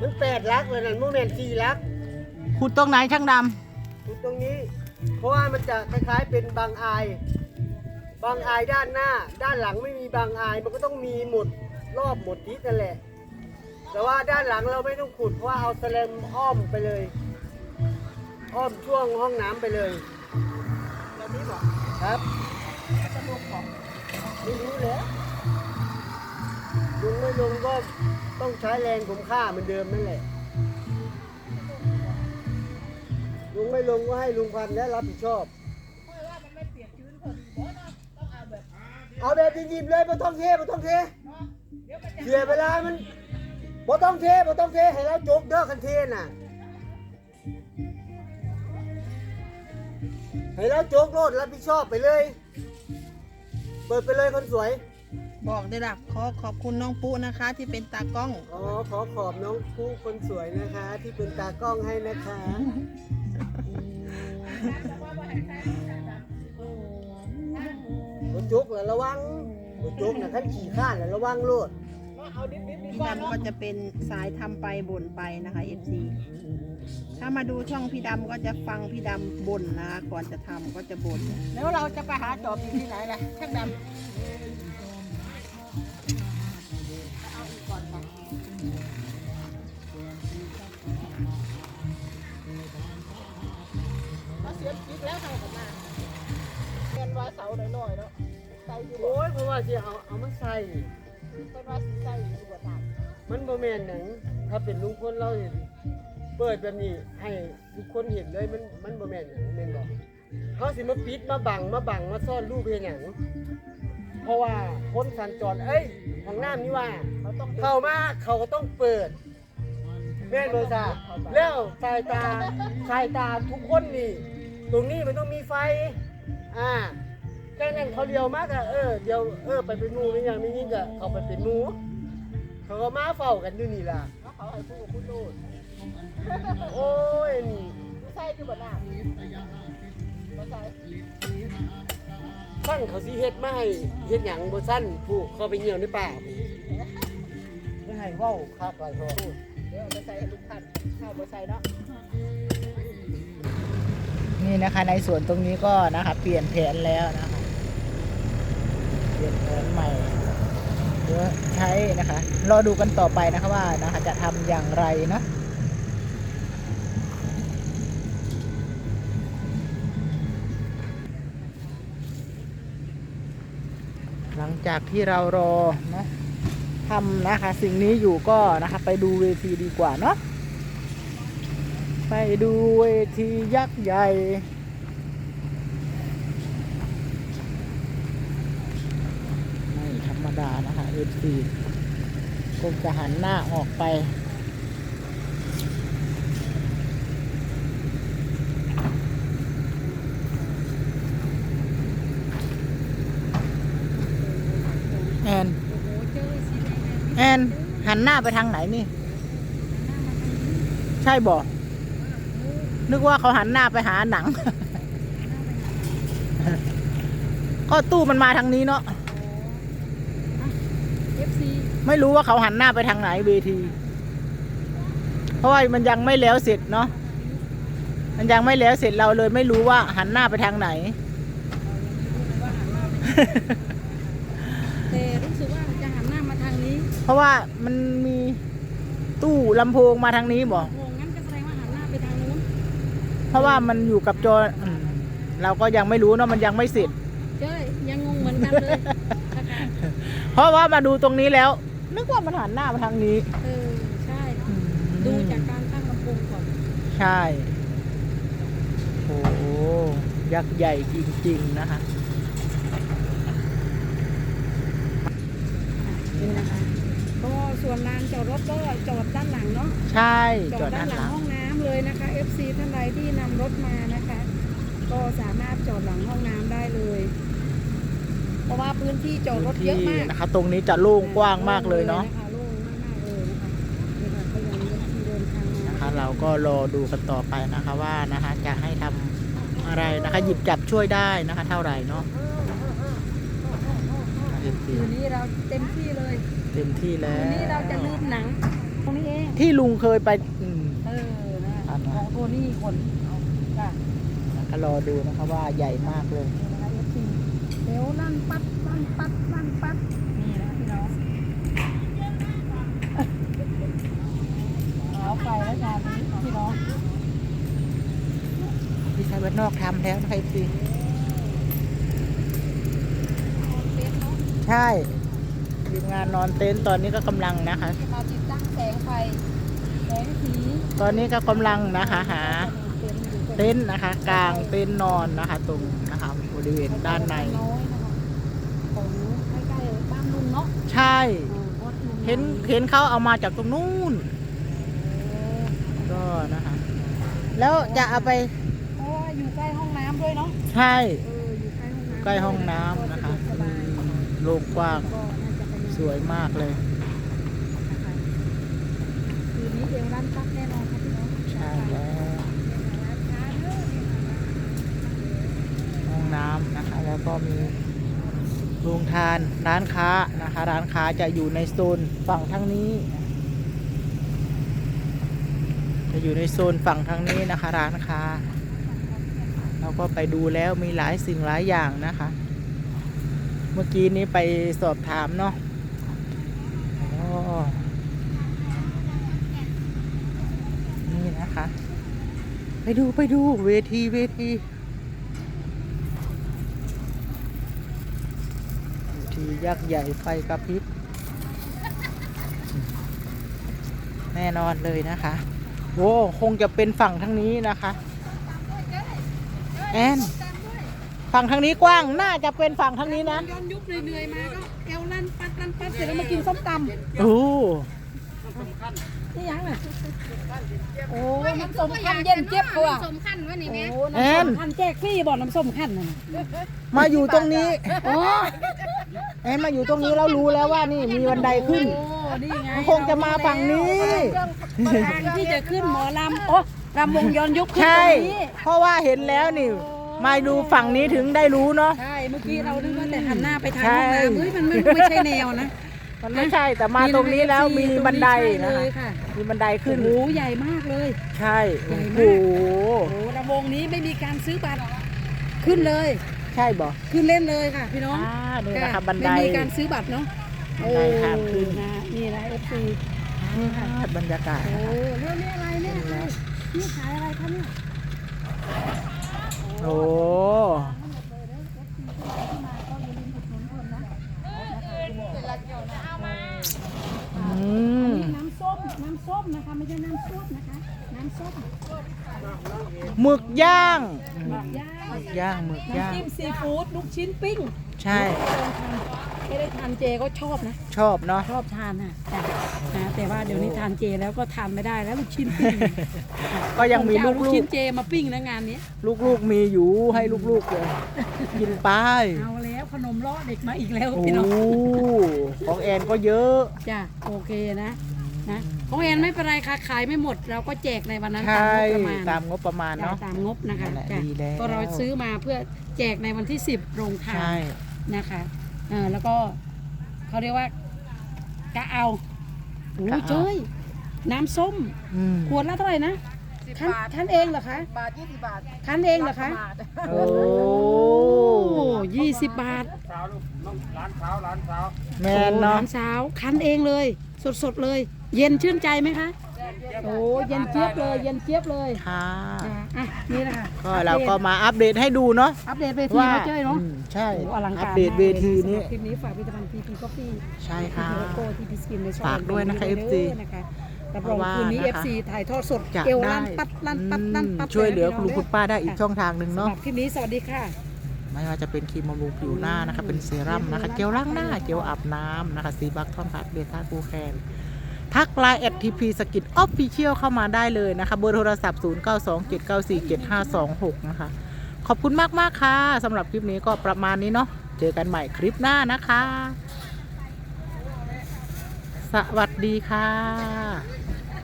มันแปดลักเลยนั่นโมเมนต์สี่ลักขุดตรงไหนช่างดจุดตรงนี้ เพราะว่ามันจะคล้ายๆเป็นบางอาย บางอายด้านหน้า ด้านหลังไม่มีบางอาย มันก็ต้องมีหมดรอบหมดทิศนั่นแหละ แต่ว่าด้านหลังเราไม่ต้องขุดเพราะว่าเอาแสลมอ้อมไปเลย อ้อมช่วงห้องน้ำไปเลยแบบนี้บอกครับจะลงของไม่รู้เลยลงไม่ลงก็ ต้องใช้แรงคุ้มค่าเหมือนเดิมนั่นแหละลุงไม่ลงก็ให้ลุงพันและรับผิดชอบเพราะว่ามันไม่เปียกชื้นพอดีเพราะต้องเอาแบบเอาแบบหยิบๆเลยไม่ต้องเทไม่ต้องเทเนาะเดี๋ยวมันจะเสียเวลามันบ่ต้องเทบ่ต้องเทให้เราจกเด้อคันเทน่ะ ให้เราจกโลดรับผิดชอบไปเลย เปิดไปเลยคนสวย บอกได้ละขอขอบคุณน้องปุ๊นะคะ ที่เป็นตากล้องอ๋อขอขอบน้องผู้คนสวยนะคะ ที่เป็นตากล้องให้นะคะจะว่าว่าให้ใช้ที่ไหนแบบโอ้บ่จกล้วระวังบ่จกนะคันขี่ข้านล้วระวังโลดเนาะเอาดิบๆดีพี่ดำก็จะเป็นสายทำไปบ่นไปนะคะ FC ถ้ามาดูช่องพี่ดำก็จะฟังพี่ดำบ่นนะคะก่อนจะทำก็จะบ่นแล้วเราจะไปหาจอบอยู่ที่ไหนล่ะช่างดำ ว่าเสาหน่อยๆเนาะใส่อยู่บ่โอ้ยเพราะว่าสิเอาเอามาใส่เป็นว่าใส่อยู่บ่ตามมันบ่แม่นหนังถ้าเป็นลุงพลเราเห็นเปิดแบบนี้ให้ทุกคนเห็นเลยมันมันบ่แม่นหนังแม่นบ่เขาสิมาปิดมาบังมาบังมาซ่อนรูปเฮ็ดหยังเพราะว่าคนสัญจรเอ้ยห้องน้ำนี่ว่า เขาต้องเข้ามาเขาก็ต้องเปิด แม่นบ่จ้าแล้วสายตาสายตาทุกคนนี่ ตรงนี้มันต้องมีไฟ อ่า แค่นั้นเขาเดียวมากอะเออเดี๋ยวเออไปเป็นหมูไม่ยังไม่ยิ่งอะเขาไปเป็นหมูเขาก็มาเฝ้ากันอยู่นี่ล่ะแล้วเขาให้ผู้กับผู้ดูดโอ้ยนี่ใส่อยู่บ่น้ำบ่ใส่สั้นเขาสิเฮ็ดมาให้เฮ็ดหยังบ่สั้นผู้เขาไปเหี่ยวในป่าไม่ให้เว้าคักหลายพอเดี๋ยวเอาไปใส่ให้ลูกพันข้าวบ่ใส่เนาะำนี่นะคะในส่วนตรงนี้ก็นะคะเปลี่ยนแผนแล้วนะคะ เปลี่ยนแผนใหม่เดี๋ยวใช้นะคะ รอดูกันต่อไปนะคะว่านะคะจะทำอย่างไรนะหลังจากที่เรารอนะทำนะคะ สิ่งนี้อยู่ก็นะคะ ไปดูเวทีดีกว่าเนาะไปดูเวทียักษ์ใหญ่ ไม่ธรรม ดานะคะเอตีคงจะหันหน้าออกไป แอน แอน หันหน้าไปทางไหนนี่ ใช่บอก นึกว่าเขาหันหน้าไปหาหนัง ก็ตู้มันมาทางนี้เนาะ FC ไม่รู้ว่าเขาหันหน้าไปทางไหนเวที เพราะว่ามันยังไม่แล้วเสร็จเนาะมันยังไม่แล้วเสร็จเราเลยไม่รู้ว่าหันหน้าไปทางไหน แต่รู้สึกว่าจะหันหน้ามาทางนี้เพราะว่ามันมีตู้ลำโพงมาทางนี้บอกโอ้งั้นก็แสดงว่าหันหน้าไปทางนู้นเพราะว่ามันอยู่กับจออืมเราก็ยังไม่รู้เนาะมันยังไม่เสร็จ เจ้ยยังงงเหมือนกันเลยนะคะ เพราะว่ามาดูตรงนี้แล้ว นึกว่ามันหันหน้ามาทางนี้ เออใช่อืมดูจากการตั้งลำโพงก่อนใช่ โอ้โหยักษ์ใหญ่จริง ๆ นะคะนี่นะคะ ก็ส่วนลานจอดรถก็จอดด้านหลังเนาะใช่จจออดดด้าด้านนหหลังลังห้องน้ำเลยนะคะ FC ท่านใดที่นำรถมานะคะ ก็สามารถจอดหลังห้องน้ำได้เลยเพ ราะว่าพื้นที่จอดรถเยอะมากนะคะตรงนี้จะโล่งกว้างมากเลยเนาะโล่งมากๆเลยนะคะนี่ค่ะก็ยังมีที่เดินทางมานะคะเราก็รอดูกันต่อไปนะคะว่านะคะจะให้ทำอะไรนะคะหยิบจับช่วยได้นะคะ เท่าไหร่เนาะเต็มที่คืนนี้เราเต็มที่เลย เต็มที่แล้คืนนี้เราจะลืวมหนัง ตรงนี้เองที่ลุงเคยไปอืมเออนะอันนั้นของโทนี่คนเอาจ้ะก็รอดูนะคะว่าใหญ่มากเลย เดี๋ยวลั่นปัดลั่นปัดลั่นปัดนี่นะพี่น้องเอาไปแล้วงานนี้พี่น้องพี่ชายบ้านนอกทำแล้วนะคะพี่ใช่ทีมงานนอนเต็นท์ตอนนี้ก็กำลังนะคะ มาติดตั้งแสงไฟแสงสีตอนนี้ก็กำลังนะคะหาเต็นท์อยู่เต็นท์นะคะ กลางเต็นท์นอนนะคะ ตรงนะคะบริเวณด้านในน้อยนะคะของใกล้ๆบ้านลุงเนาะ ใช่เออวัดลุงเห็นเห็นเขาเอามาจากตรงนู้นเออก็นะคะ แล้วจะเอาไปเพราะว่าอยู่ใกล้ห้องน้ำด้วยเนาะใช่ เอออยู่ใกล้ห้องน้ำใกล้ห้องน้ำนะคะ ก็สะดวกสบายโล่งกว้างก็น่าจะเป็นสวยมากเลยนะคะคืนนี้เอวร้านปักแน่นอนครับพี่น้องใช่แล้วห้องน้ำนะคะ แล้วก็มี โรงทานร้านค้านะคะ ร้านค้าจะอยู่ในโซนฝั่งทางนี้ จะอยู่ในโซนฝั่งทางนี้นะคะ ร้านค้า เราก็ไปดูแล้วมีหลายสิ่งหลายอย่างนะคะ เมื่อกี้นี้ไปสอบถามเนาะนี่นะคะ ไปดูไปดูเวทีเวทีเวที ยักษ์ใหญ่ไฟกระพริบ แน่นอนเลยนะคะโอ้คงจะเป็นฝั่งทางนี้นะคะ แอนฝั่งทางนี้กว้างน่าจะเป็นฝั่งทางนี้นะย้อนยุคเหนื่อยๆมาก็เอวลั่นปัดลั่นปัดเสร็จแล้วมากินส้มตำโอ้นี่ยังน่ะโอ้น้ำส้มขั้นเย็นเจี๊ยบกว่าสมคัญวะนี่โอ้แม่น้ำส้มขั้นแจกฟรีบ่น้ำส้มขั้นน่ะมาอยู่ตรงนี้โอ้ แอนมาอยู่ตรงนี้เรารู้แล้วว่านี่มีบันไดขึ้นโอ้นี่ไงมันคงจะมาฝั่งนี้ ทางที่จะขึ้นหมอลำโอ้ลำวงย้อนยุคขึ้นใช่ตรงนี้เพราะว่าเห็นแล้วนี่ มาดูฝั่งนี้ถึงได้รู้เนาะ ใช่เมื่อกี้เรานึกว่าแต่หันหน้าไปทางใช่ห้องน้ำเฮ้ยมันไม่ไม่ใช่แนวนะมันไม่ใช่แต่มาตรงนี้แล้วมีบันไดตรงนะใช่เลคะยค่ะมีบันไดขึ้น โอ้โหใหญ่มากเลย ใช่ใหญ่โอ้มากโห โอ้โหลำวงนี้ไม่มีการซื้อบัตรขึ้นเลย ใช่บ่ขึ้นเล่นเลยค่ะพี่น้องอ่านี่นะคะบันได ไม่มีการซื้อบัตรเนาะบันไดทางขึ้นโอ้นะนี่นะเอฟซีนี่ค่ะบรรยากาศโอ้นะคะเรื่องนี้อะไรเนี่ยอะไรนี่ขายอะไรคะเนี่ยโอ้อืมน้ำส้มน้ำส้มนะคะไม่ใช่น้ำซุปนะคะน้ำส้มหมึกย่าง หมักย่าง หมึกย่างหมึกย่าง น้ำจิ้มซีฟู้ดลูกชิ้นปิ้งใช่ ไม่ได้ทานเจก็ชอบนะ ชอบเนาะ ชอบทานน่ะจ้ะนะแต่ว่าเดี๋ยวนี้ทานเจแล้วก็ทานไม่ได้แล้วลูกชิ้นปิ้งก็ยังมีผจะเอาลูกลูชิ้กนเจมาปิ้งนะงานนี้ๆลูกๆมีอยู่ให้ลูกๆเลยกินไปเอาแล้วขนมล้อเด็กมาอีกแล้วโอ้พี่น้อง ของแอนก็เยอะ จ้ะโอเคนะนะ ของแอนไม่เป็นไรค่ะขายไม่หมดเราก็แจกในวันนั้นใช่ตามงบประมาณตามงบประมาณจ้ะเนาะตามงบนะคะนั่นแหละจ้ะดีแล้วก็เราซื้อมาเพื่อแจกในวันที่ 10 โรงทาใช่นนะคะเออแล้วก็เขาเรียกว่ากะเอาโอ้ยเจ้ยน้ำส้มอืมขวดละเท่าไหร่นะคันคันเองเหรอคะบาทยี่สิบบาทคันเองเหรอคะโอ้โอ้ยี่สิบบาทแมนเนาะโอ้ร้สาวคันเองเลย สดสดๆเลย เย็นชื่นใจไหมคะ โอ้เย็นเจี๊ยบเลย เย็นเจี๊ยบเลยค่ะอะอะนี่นะคะก็เราก็มาอัปเดตให้ดูเนาะอัปเดตเวทีว่าเขาเจ้ยเนาะอืมใช่โอ้อลังอักาปรเดตเวทีนี้คลิปนี้ฝากพิพิธภัณฑ์ทีพีก็ฟีใช่ค่ะ โลโก้ที่พิสกินในช่องฝากด้วยนะคะเด้ FC นะคะรับเพรองราะว่าคืนนี้นะคะ FC ถ่ายทอดสดจะเอวได้ลั่นปัดลั่นปัดลั่นปัดอืมช่วยเหลือนะคุณลุงคุณป้าได้อีกช่องทางหนึ่งสำหเนาะรับคลิปนี้สวัสดีค่ะ ไม่ว่าจะเป็นครีมบำรุงผิวหน้านะคะ เป็นเซรั่มนะคะ เจลล้างหน้า เจลอาบน้ำนะคะสีบักทอนพัดเบต้ากูแคน ทักไลน์แอดทีพีสกิดออฟฟิเชียลเข้ามาได้เลยนะคะ เบอร์โทรศัพท์ 0 9 2 7 9 4 7 5 2 6 นะคะ ขอบคุณมากมากๆค่ะสำหรับคลิปนี้ก็ประมาณนี้เนาะเจอกันใหม่คลิปหน้านะคะ สวัสดีค่ะ